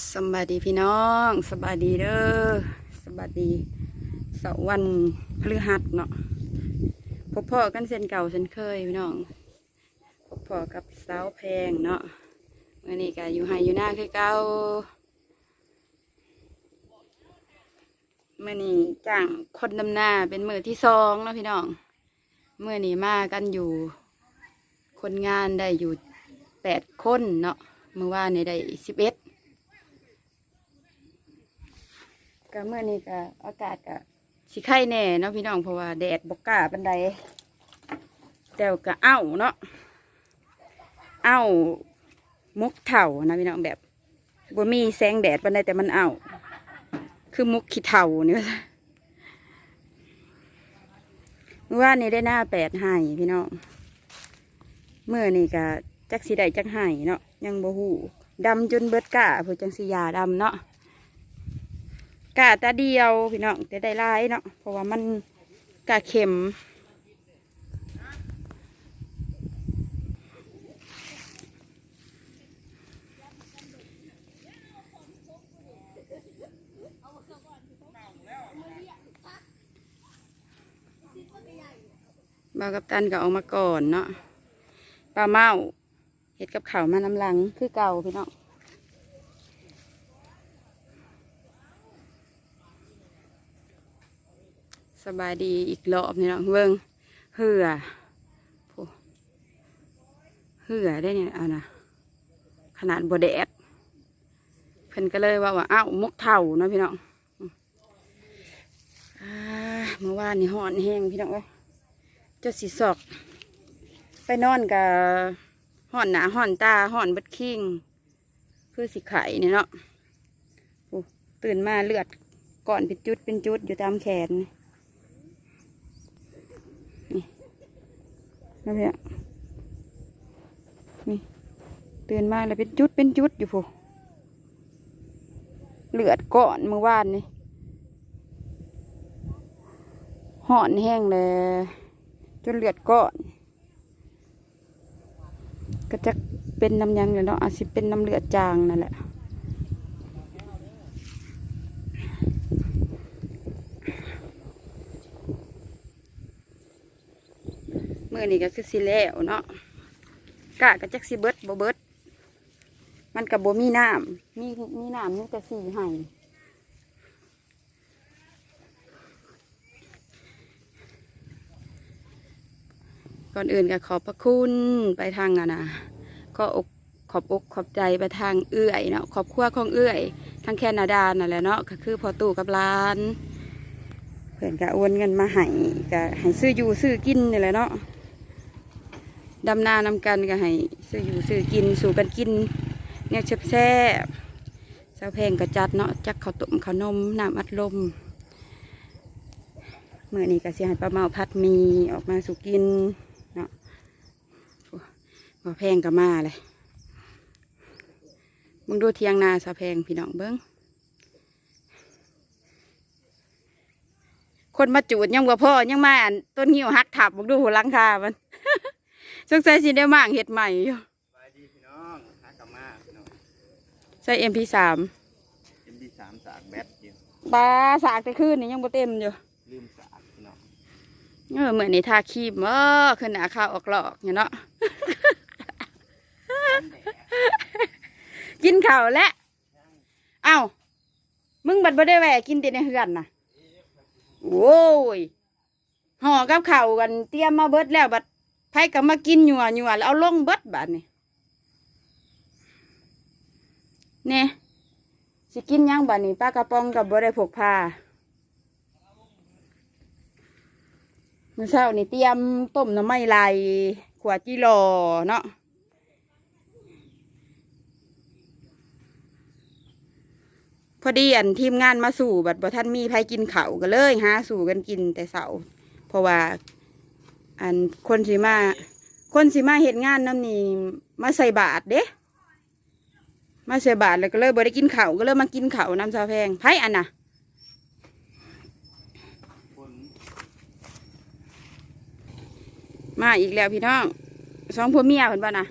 สบายดีพี่น้องสบายดีเด้อสบายดีเสวันพฤหัสเนาะพบพ่อกันเส้นเก่าเส้นเคยพี่น้องพบพ่อกับสาวแพงเนาะเมื่อนี้ก็อยู่ไฮอยู่หน้าคือเก่าเมื่อนี้จ้างคนดำหน้าเป็นมือที่สองเนาะพี่น้องเมื่อนี้มากันอยู่ คนงานได้อยู่แปดคนเนาะเมื่อวานนี้ได้สิบเอ็ด ก็เมื่อนี้ก็อากาศก็สิไข่แน่เนาะพี่น้องเพราะว่าแดดบกกล้าปันใดแต่ก็เอ้าเนาะเอ้ามุกเถ่านะพี่น้องแบบบ่มีแสงแดดปันใดแต่มันเอ้าคือมุกขี้เถ่านี่ว่าว่านนี้ได้หน้าแปดไห้พี่น้องเมื่อนี้ก็จักสีใดจักไห้เนาะยังบ่หูดำจนเบิดกะผู้จังสียาดำเนาะ กาตาเดียวพี่น้องแต่ได้ลายเนาะเพราะว่ามันกาเข็มบาวกับตันก็ออกมาก่อนเนาะปลาเมาเห็ดกับข่าวมานำหลังคือเก่าพี่น้อง สบายดีอีกรอบนี่เนาะเบิ่งเหือโอ้เหือได้เนี่ยเอานะขนาดบแดดเพิ่นก็เลยว่าว่าอ้าวมกเท่าเนาะพี่น้องอืมอ่าเมื่อวานนี่ห่อนแห้งพี่น้องเอ้ยจะสีสอก ไปนอนกับห่อนหนาห่อนตาห่อนบัดคิงคือสีไข่เนี่ยเนาะโอ้ตื่นมาเลือดก่อนเป็นจุดเป็นจุดอยู่ตามแขน นะพี่อะนี่ตื่นมาแล้วเป็นจุดเป็นจุดอยู่พูเลือดก่อนเมื่อวานนี่ห่อนแห้งเลยจนเลือดก่อนก็จะเป็นน้ำยังเลยเนาะอาจสิเป็นน้ำเลือดจางนั่นแหละ มื่ อนี้ก็คือสิแล้วเนาะกะก็จักสิเบิดบ่เบิด มันกับบ่มีน้ำมีมีน้ำมีแต่สี่ให้ก่อนอื่นก็ขอบพระคุณไปทางอะนะก็อกขอบอกขอบใจไปทางเอื้อยเนาะขอบครัวของเอื้อย ทางแคนาดานั่นแหละเนาะก็คือพอตู่กับร้าน เพื่อนก็โอนเงินมาให้ก็ให้ซื้ออยู่ซื้อกินนี่แหละเนาะ ดำนานำกันก็ให้ซื้ออยู่ซื้อกินสู่กันกินเนี่ยแซ่บๆเจ้าแพงก็จัดเนาะจักข้าวต้มข้าวนมน้ำอัดลมเมื่อนี้ก็เสียให้ป้าเมาพัดมีออกมาสู่กินเนาะป้าแพงก็มาเลยมึงดูเทียงนาสาวแพงพี่น้องเบิ้งคนมาจูดยังบ่พ่อยังมาอันต้นหิ้วหักถับมึงดูหัวลังคามัน สงสัยสิได้มากเห็ดใหม่อยู่สบายดีพี่น้องหากลับมาพี่น้องใส่เอ็มพีสามเอ็มดีสามสากแบตอยู่ปลาสากแต่คืนนี่ยังบ่เต็มอยู่ลืมสากพี่น้องเออเหมือนในทาครีมเออขึ้นหนาข้าวออกหลอกเนี่ยเนาะ กินข้าวแล้วเอ้า มึงบัดบ่ได้แหวะกินแต่ในเฮือนน่ะโว้ยห่อกับข้าวกันเตรียมมาเบิดแล้วบัด ไผก็มากินหยัวหยัวแล้วเอาลงเบิดบัดนี่เนี่ยสิกินยังบัดนี้ป้ากระป๋องกับบ่ได้พกพามื่อเช้านี่เตรียมต้มน้ำไม้ลายขวดจีรอเนาะพอดีอันทีมงานมาสู่บัดบ่ท่านมีไผกินเขาก็เลยหาสู่กันกินแต่เสาเพราะว่า อันคนสิมา คนสิมาเห็นงานน้ำนี่มาใส่บาทเด้มาใส่บาทแล้วก็เลยบ่ได้กินเขาก็เลยมากินเขาน้ำซาแพงไผอันน่ะมาอีกแล้วพี่น้องสองผัวเมียเพิ่นบ่นะ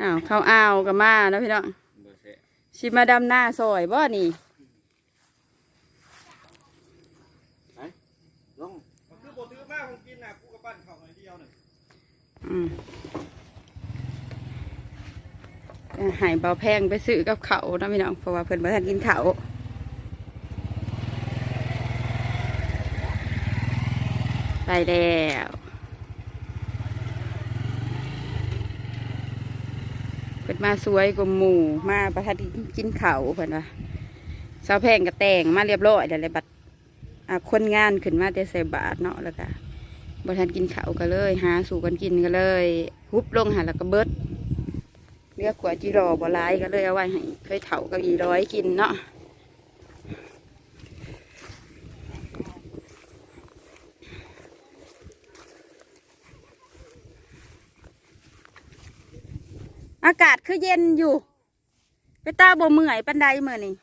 อ้าวเขาอ้าวกับมาแล้วพี่น้องบ่แซ่บชิมาดำหน้าซอยบ่นี่ ลงมันคือบ่ถือมาของกินน่ะกูก็ปั้นข้าวหน่อยเดียวนึง อืมใหายเบาแพงไปซื้อกับเขานะพี่น้องเพราะว่าเพิ่อนบ่ทันกินเขาไปแล้วเพิ่นมาสวยกว่าหมู่มาประทัดกินเขาเพิ่อนว่าสาวแพงก็แต่งมาเรียบร้อยเดี๋ยวเลยบัดอ่าคนงานขึ้นมาแต่ใส่บาทเนาะแล้วก็ บ่ทันกินข้าวก็เลย หาสู่กันกินก็เลยฮุบลงหาแล้วก็เบิดเลือกขวดจีรอบ่หลายก็เลยเอาไว้ให้เคยเถากับอีร้อยกินเนาะอากาศคือเย็นอยู่ ไปตาบ่เมื่อยปันใดเมื่อนี่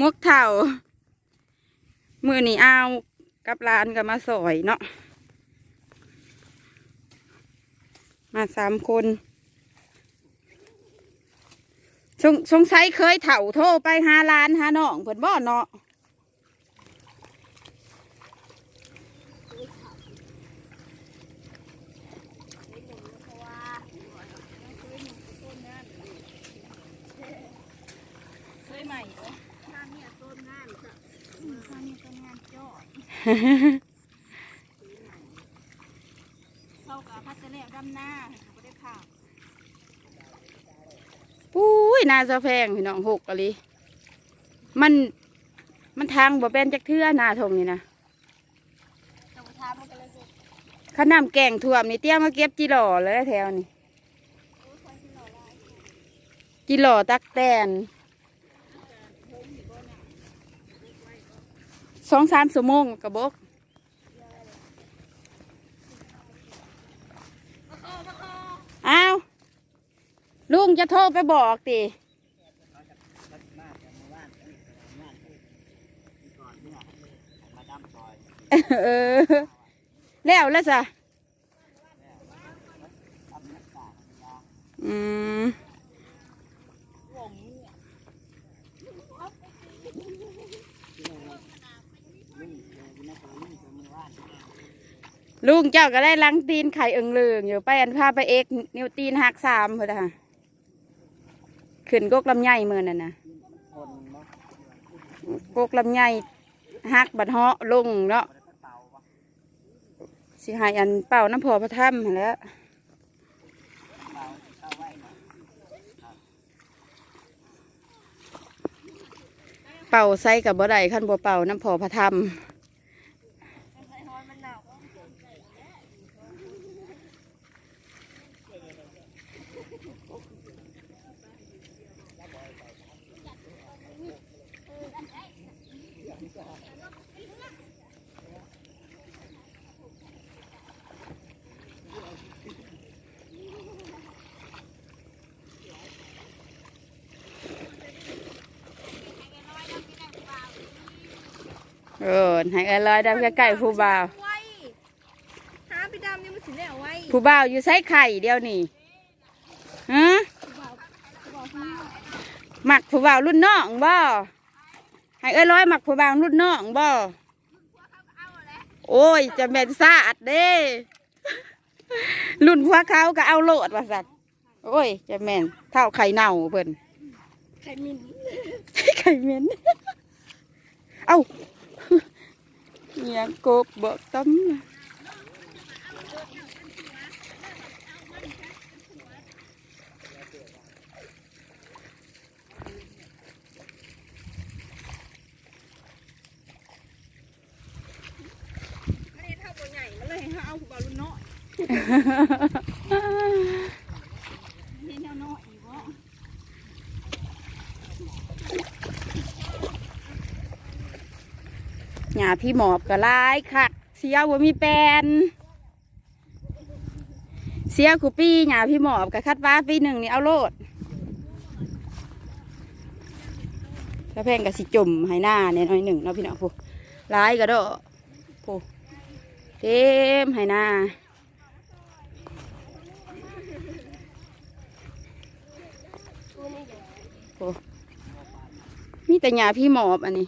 มกเท่า มือนี่เอากับร้านก็มาสอยเนาะมาสามคนสงสงสัยเคยเถ่าโทรไปหาร้านหาน้องเพิ่นบ่เนาะเคยใหม่ ข้างเนี่ยต้นงานจ้ะข้างนี้ต้นงานจอด เข้ากับพัชแล้วดำหน้าก็ได้ข่าวปุ้ยนาสะแพงพี่น้องหกอะไรมันมันทางบ่เป็นจักเทื่อนาทงนี่นะแต่ว่าทางมันก็เลยสุดข้าน้ำแกงท่วมนี่เตี้ยมาเก็บจีหล่อเลยแถวนี่จีหล่อตักแตน สองสามชั่วโมงกระบอกอ้าวลุงจะโทรไปบอกติเออ แล้วแล้วจ้ะอืม ลุงเจ้าก็ได้ล้างตีนไข่เอิงเลืองอยู่ไปอันพาไปเอกนิวตีนหักสามเพื่อค่ะขึ้นกกลำไยเมือนั่นนะกกลำไยหักบัดเหาะลงเนาะสิหายอันเป่าน้ำพอพระถ้ำแล้วเป่าใส่กับบ่ได้ขั้นบ่เป่าน้ำพอพระถ้ไอ้ฮอนมันหนาวำ เออให้เอลอยดำใกล้ๆผู้บ่าวไว้หาไปดำยังไม่สิแล้วไว้ผู้บ่าวอยู่ใส่ไข่เดียวนี่ฮะบอกพี่หมักผู้บ่าวรุ่นน้องบ่ ให้เอลอยหมักผู้บ่าวรุ่นน้องบ่โอ้ย จะเป็นซาดเด้ รุ่นพวกเขาก็เอาโลดว่าสัตว์โอ้ย จะแม่นเท่าไข่เน่าเพิ่นไข่มินไข่เหม็นเอ้าเนี่ยกบเบิกต้ม อันนี้เท่าตัวใหญ่มันเลยให้เอาบอลลูนน้อยนี่แนวน้อยอีกวะ หยาพี่หมอบก็ร้ายคักเสียว่ามีแปลนเสียคูปี้หยาพี่หมอบกับคัดว่าปีหนึ่งนี่เอาโลดถ้าแพงกับสิจุ่มให้หน้าเนี่ยน้อยหนึ่งเนาะพี่น้องผู้ร้ายก็ดอผู้เต็มให้หน้า โอ้มีแต่หญ้าพี่หมอบอันนี้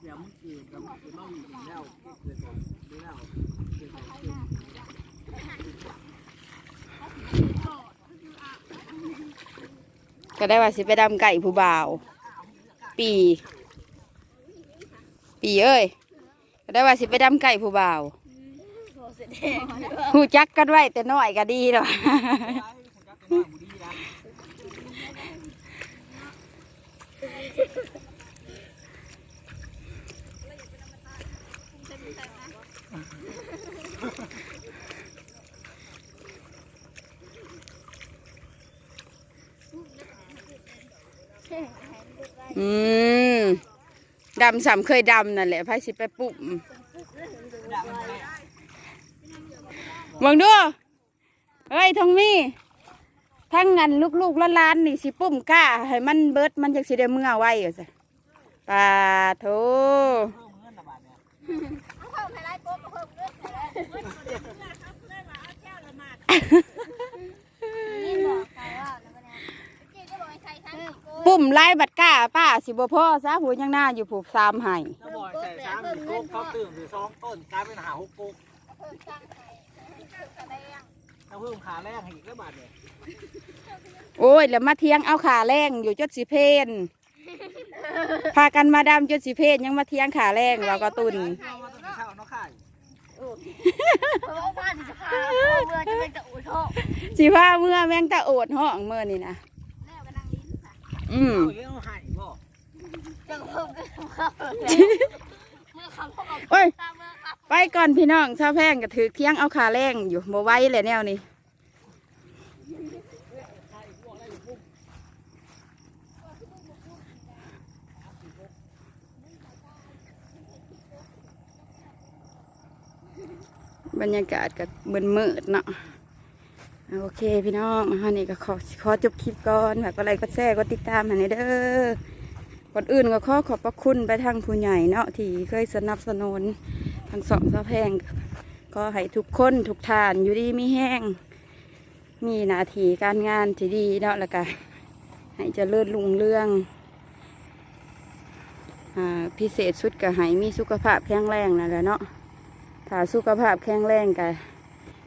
เดี๋ยวมันเกิดแล้วมันเกิดต้องมีแล้วเกิดก่อนดูแล้วก็ได้ว่าสิไปดำไก่ผู้บ่าว ปี ปีเอ้ยก็ได้ว่าสิไปดำไก่ผู้บ่าวหูจักกันไว้แต่น้อยก็ดีเนาะ อืม ดำสามเคยดำนั่นแหละไพ่สิไปปุ่มเบิ่งดูเฮ้ยทองมีทั้งงันลูกๆล้านๆนี่สิปุ่มกล้าให้มันเบิดมันจะสิได้เมื่อไว้อยู่สิปาโถ ปุ่มไล่บัดก้าป้าสิบ่พ่อซะหัวยังหน้าอยู่ผูกสามไห้ถ้าบ่อยใส่ช้างหรือโก๊กเขาตื่นหรือสองต้นกลายเป็นหาหกโค้กเด้งถ้าเพิ่มขาแรกให้อีกแล้วบาทเนี่ยโอ้ยแล้วมาเทียงเอาขาแรงอยู่จดสิเพนพากันมาดำจดสิเพนยังมาเทียงขาแรงเราก็ตุนเอามาต้นข่ายเพะว่าบ้านจะพาเมื่อจะเป็นตะอุ่นโทษสิพาเมื่อแมงตะโอดห้องเมื่อนี่นะ แล้วก็นั่งลิ้นค่ะ อืมเอาอย่างนี้เอาให้พ่อจะเพิ่มกันเข้าเมื่อคำพ่อโอ้ยไปก่อนพี่น้องชาวแพงก็ถือเที่ยงเอาขาแรงอยู่บ่ไว้เลยแนวนี้บรรยากาศก็มืดมืดๆเนาะ โอเคพี่น้องฮานี่ก็ขอขอจบคลิปก่อนแบบอะไรก็แชร์ก็ติดตามห้หน่อยเด้อก่อนอื่นก็ขอขอบพระคุณไปทางผู้ใหญ่เนาะที่เคยสนับสนุนทั้งสองสะแพง ก็ให้ทุกคนทุกทานอยู่ดีมีแห้ง มีหน้าที่การงานที่ดีเนาะแล้วก็ให้เจริญรุ่งเรื่องอพิเศษสุดก็ให้มีสุขภาพแข็งแรงนั่นแหละเนาะถ้าสุขภาพแข็งแรงก็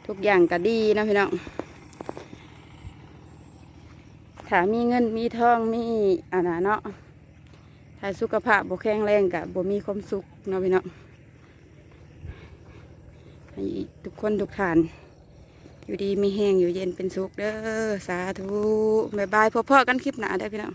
ทุกอย่างก็ดีนะพี่น้อง ถ้ามีเงินมีทองมีอันนั้นเนาะถ้าสุขภาพบ่แข็งแรงกับบ่มีความสุขเนาะพี่เนาะให้ทุกคนทุกท่าน อยู่ดีมีแห้งอยู่เย็นเป็นสุขเด้อสาธุบ๊ายบายพบพ่อกันคลิปหน้าได้พี่น้อง